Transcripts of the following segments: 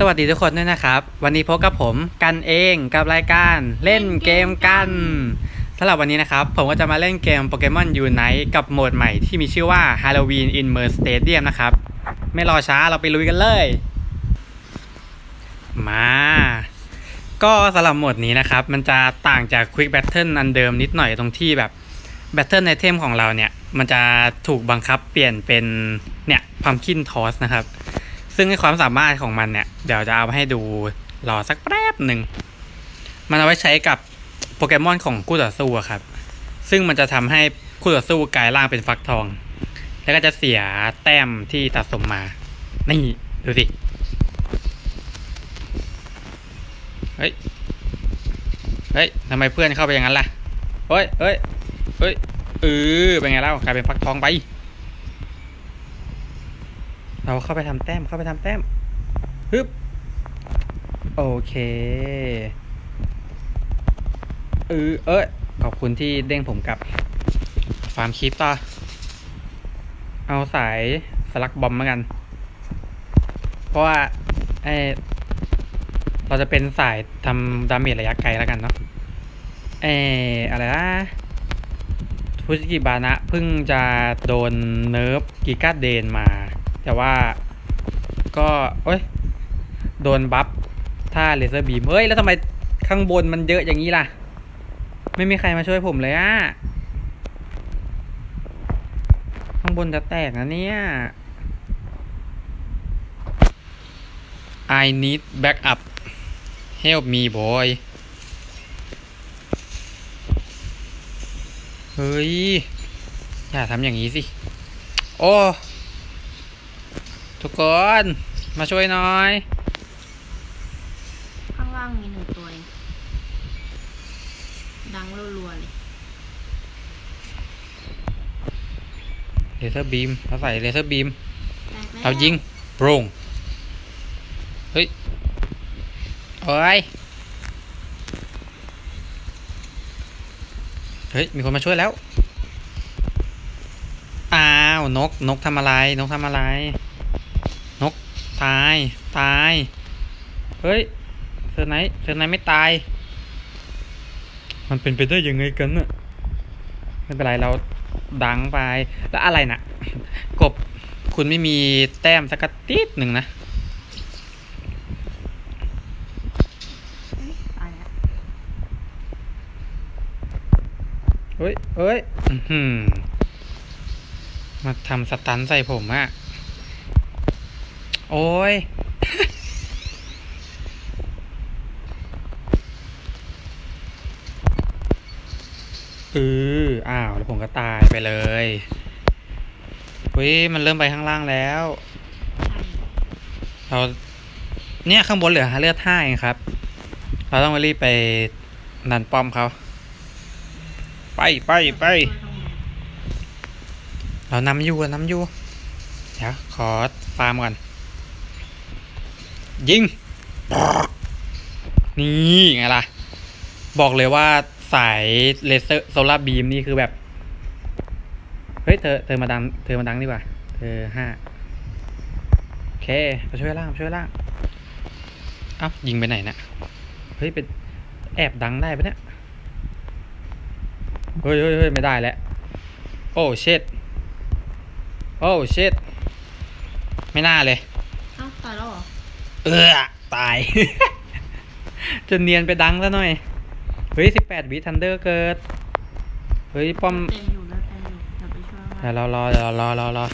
สวัสดีทุกคนด้วยนะครับ วันนี้พบกับผมกันเองกับรายการเล่นเกมกันสำหรับวันนี้นะครับ ผมก็จะมาเล่นเกมโปเกมอนยูไนต์กับโหมดใหม่ที่มีชื่อว่า Halloween in Mer Stadium นะครับ ไม่รอช้าเราไปลุยกันเลย มา ก็สำหรับโหมดนี้นะครับ มันจะต่างจาก Quick Battle อันเดิมนิดหน่อยตรงที่แบบ Battle Item ของเราเนี่ย มันจะถูกบังคับเปลี่ยนเป็นเนี่ย Pumpkin Toss นะครับ ซึ่งในความสามารถของมันเนี่ย เดี๋ยวจะเอามาให้ดูรอสักแป๊บหนึ่ง มันเอาไว้ใช้กับโปเกมอนของคู่ต่อสู้ครับ ซึ่งมันจะทำให้คู่ต่อสู้กลายร่างเป็นฟักทอง แล้วก็จะเสียแต้มที่สะสมมา นี่ ดูสิ เฮ้ย เฮ้ยทำไมเพื่อนเข้าไปอย่างนั้นล่ะ เฮ้ยเฮ้ยเฮ้ยเออเป็นไงเล่ากลายเป็นฟักทองไป เราเข้าไปทำแต้มเข้าไปทำแต้มฮึบโอเคเออเอ้ยขอบคุณที่เด้งผมกลับ ฟาร์มคลิปต่อ เอาสายสลักบอมมากัน เพราะว่าไอเราจะเป็นสายทำดาเมจระยะไกลแล้วกันเนาะเอออะไรนะฟูจิกิบานะเพิ่งจะโดนเนิร์ฟกิกาเดนมา แต่ว่าก็เอ้ย โดนบัฟท่าเลเซอร์บีมเฮ้ย แล้วทำไมข้างบนมันเยอะอย่างนี้ล่ะ ไม่มีใครมาช่วยผมเลยอะข้างบนจะแตกนะเนี่ย I need backup help me boy เฮ้ย อย่าทำอย่างนี้สิ โอ้ ทุกคนมาช่วยหน่อย ข้างล่างมีหนึ่งตัวเองดังรัวๆเลยเลเซอร์บีมเราใส่เลเซอร์บีมแตกแล้วเรายิงโปร่งเฮ้ยโอ้ยเฮ้ย มีคนมาช่วยแล้ว อ้าว นก นกทำอะไร นกทำอะไรนก ตาย ตาย เฮ้ยเซอร์ไนเซอร์ไนไม่ตาย มันเป็นไปได้ยังไงกันน่ะไม่เป็นไรเราดังไป แล้วอะไรน่ะ กบคุณไม่มีแต้มสักติดหนึ่งนะเฮ้ยเฮ้ยมาทำสตันใส่ผมอะ โอ้ยเอออ้าว แล้วผมก็ตายไปเลยเฮ้ยมันเริ่มไปข้างล่างแล้ว เราเนี่ยข้างบนเหลือหาเลือดห้าเองครับ เราต้องรีบไปนันป้อมเขา ไปไปไป เรานำอยู่นำอยู่ เดี๋ยวขอฟาร์มก่อน ยิง นี่ไงล่ะ บอกเลยว่าสายเลเซอร์โซลาร์บีมนี่คือแบบ เฮ้ย เธอเธอมาดัง เธอมาดังดีกว่า เธอห้าโอเคมาช่วยล่างช่วยล่างอ้ายิงไปไหนนะ่ะเฮ้ยเป็นแอบดังได้ปะเนี่ยเฮ้ยเฮ้ยเฮ้ยไม่ได้แล้ว โอ้เช็ดโอ้เช็ดไม่น่าเลย เอ้าตายแล้วเหรอ เออตาย จะเนียนไปดังซะหน่อย เฮ้ยสิบแปดวิทันเดอร์เกิด เฮ้ยป้อมเต็มอยู่แล้วเต็มอยู่เดี๋ยวไปช่วยเดี๋ยวว่าเรารอเดี๋ยวเรารอรอรอ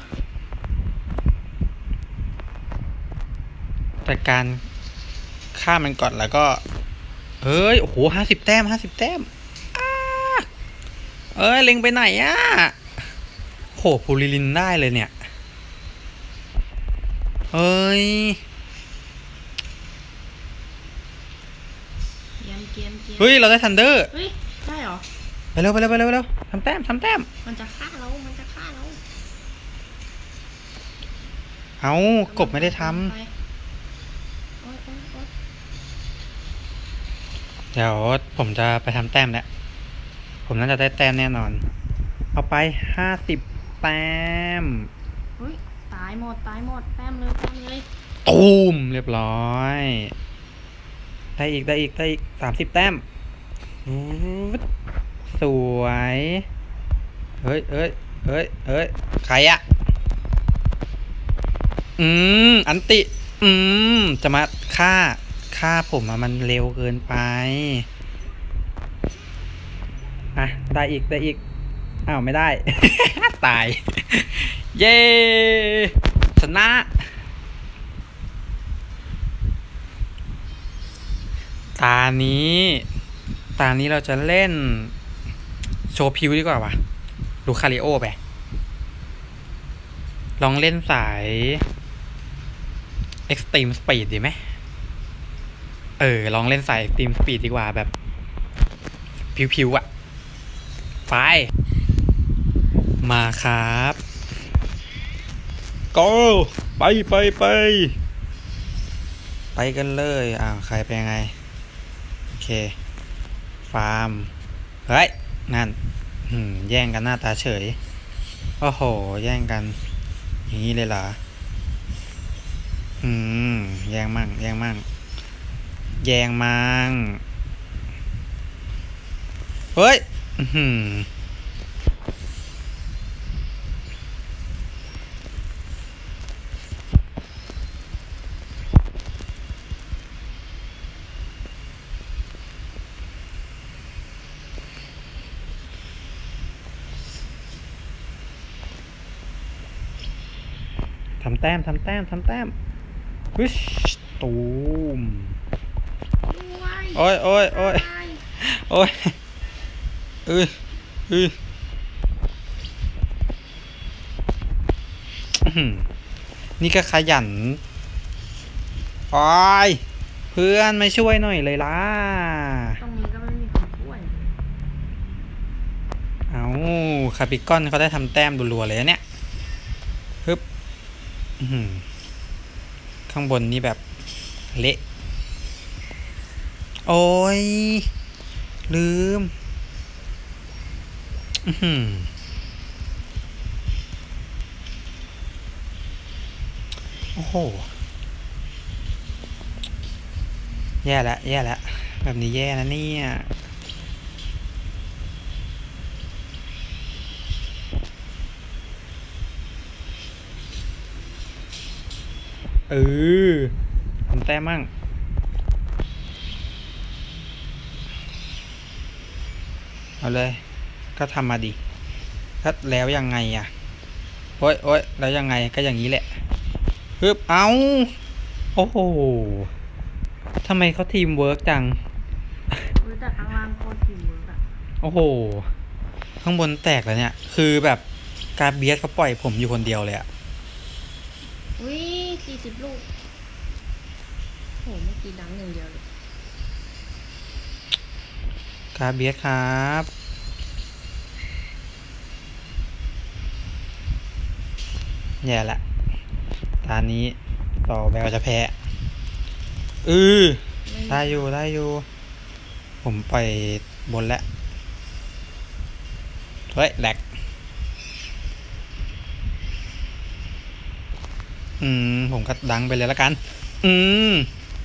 จัดการฆ่ามันก่อนแล้วก็ เฮ้ย โอ้โหห้าสิบแต้มห้าสิบแต้มอ้าเอ้ย เล็งไปไหนอะโหพูลิลินได้เลยเนี่ย เอ้ย เกมเกมเกม เฮ้ย เราได้ทันเดอร์ เฮ้ย ได้เหรอ ไปเร็วไปเร็วไปเร็วไปเร็วทำแต้มทำแต้ม มันจะฆ่าเรา มันจะฆ่าเราเอากบไม่ได้ทำไปโอ๊ยโอ๊ยโอ๊ยเดี๋ยวผมจะไปทำแต้มแล้วผมน่าจะได้แต้มแน่นอน เอาไปห้าสิบแต้ม เฮ้ย ตายหมด ตายหมด แต้มเลยแต้มเลย ตูมเรียบร้อย ได้อีกได้อีกได้อีกสามสิบแต้ม สวย เฮ้ยเฮ้ยเฮ้ยเฮ้ยใครอะอืม อันติ อืม จะมาฆ่าฆ่าผมอะมันเร็วเกินไปอะได้อีกได้อีกอ้าวไม่ได้ ตาย เย้ชนะ ตานี้ ตานี้เราจะเล่น โชว์พิวดีกว่าวะลูคาริโอไป ลองเล่นสาย Extreme Speed ดีไหม เออ ลองเล่นสาย Extreme Speed ดีกว่าแบบ พิวๆอะไป มาครับ go ไปไปไป ไปกันเลยอ้าวใครไปยังไงโอ เค ฟาร์ม เฮ้ย นั่นแย่งกันหน้าตาเฉย โอ้โห แย่งกัน อย่างนี้เลยเหรอ อืม แย่งมั่ง แย่งมั่ง แย่งมั่ง เฮ้ย อื้อ แต้มทำแต้มทำแต้มวิชตูมโอ้ยโอ้ยโอ้ยโอ้ยเออเอออื้อหือนี่ก็ขยันโอ้ยเพื่อนไม่ช่วยหน่อยเลยล่ะ ตรงนี้ก็ไม่มีคนช่วย เอาคาปิกอนเขาได้ทำแต้มรัวๆเลยนะเนี่ยฮึบอื้อหือ ข้างบนนี่แบบเละ โอ้ย ลืมอื้อหือโอ้โห แย่แล้วแย่แล้วแบบนี้แย่นะเนี่ย เออทำแต้มมั่งเอาเลย ก็ทำมาดิก็แล้วยังไงอะ โอ้ยโอ้ยแล้วยังไงก็อย่างนี้แหละฮึบเอาโอ้โหทำไมเขาทีมเวิร์กจังรู้แต่ข้างล่างโคตรผิวแบบโอ้โห ข้างบนแตกแล้วเนี่ย คือแบบการเบียสเขาปล่อยผมอยู่คนเดียวเลยอะ อุ้ย สี่สิบลูกโหเมื่อกี้ดังหนึ่างเดียวเลยการเบียสครับแย่ละตอนนี้ต่อแววจะแพ้เออไม่มีได้อยู่ได้อยู่ ผมปล่อยบนแล้ว เฮ้ยแหลก อืม ผมก็ดังไปเลยแล้วกัน อืม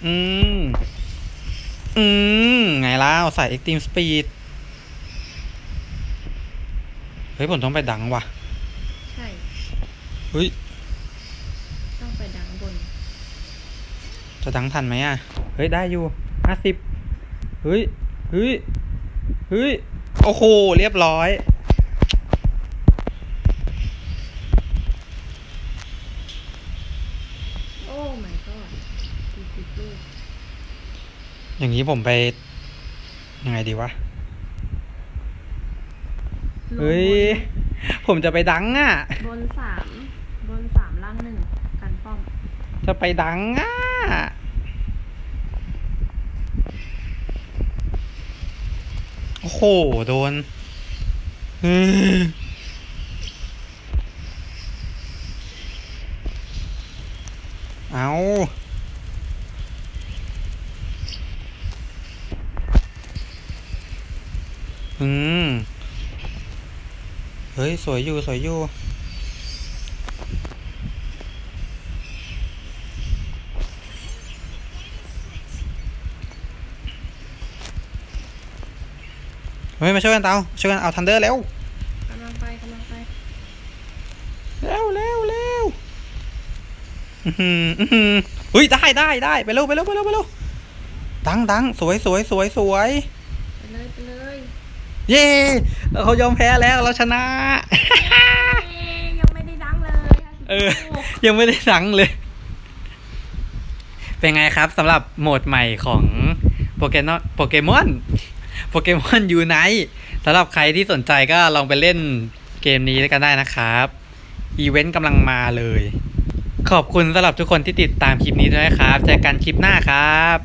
อืม อืม ไงล่ะใส่ Extreme Speed เฮ้ย ผมต้องไปดังว่ะ ใช่ เฮ้ย ต้องไปดังบน จะดังทันไหมอะ เฮ้ย ได้อยู่ห้าสิบ เฮ้ย เฮ้ย เฮ้ย โอ้โห เรียบร้อย โอ้ my god สี่สิบลูก อย่างนี้ผมไป ยังไงดีวะ เฮ้ย ผมจะไปดังอะ บนสามบนสามล่างหนึ่งกันป้อม จะไปดังอะ โอ้โห โดนเออเอา อืม เฮ้ย สวยอยู่ สวยอยู่ เฮ้ย มาช่วยกันเตาช่วยกันเอาทันเดอร์แล้วกำลังไปกำลังไปเร็วเร็วเร็วอืมอืมอุ้ย ได้ได้ได้ไปเร็วไปเร็วไปเร็วไปเร็วดังดังสวยสวยสวยสวย เย้แล้วเขายอมแพ้แล้วเราชนะเอ๊ะยังไม่ได้ดังเลยเออ ยังไม่ได้สังเลย เป็นไงครับสำหรับโหมดใหม่ของโปเกมอนโปเกมอนโปเกมอนยูไนสำหรับใครที่สนใจก็ลองไปเล่นเกมนี้กันได้นะครับ อีเวนต์กำลังมาเลย ขอบคุณสำหรับทุกคนที่ติดตามคลิปนี้ด้วยนะครับ เจอกันคลิปหน้าครับ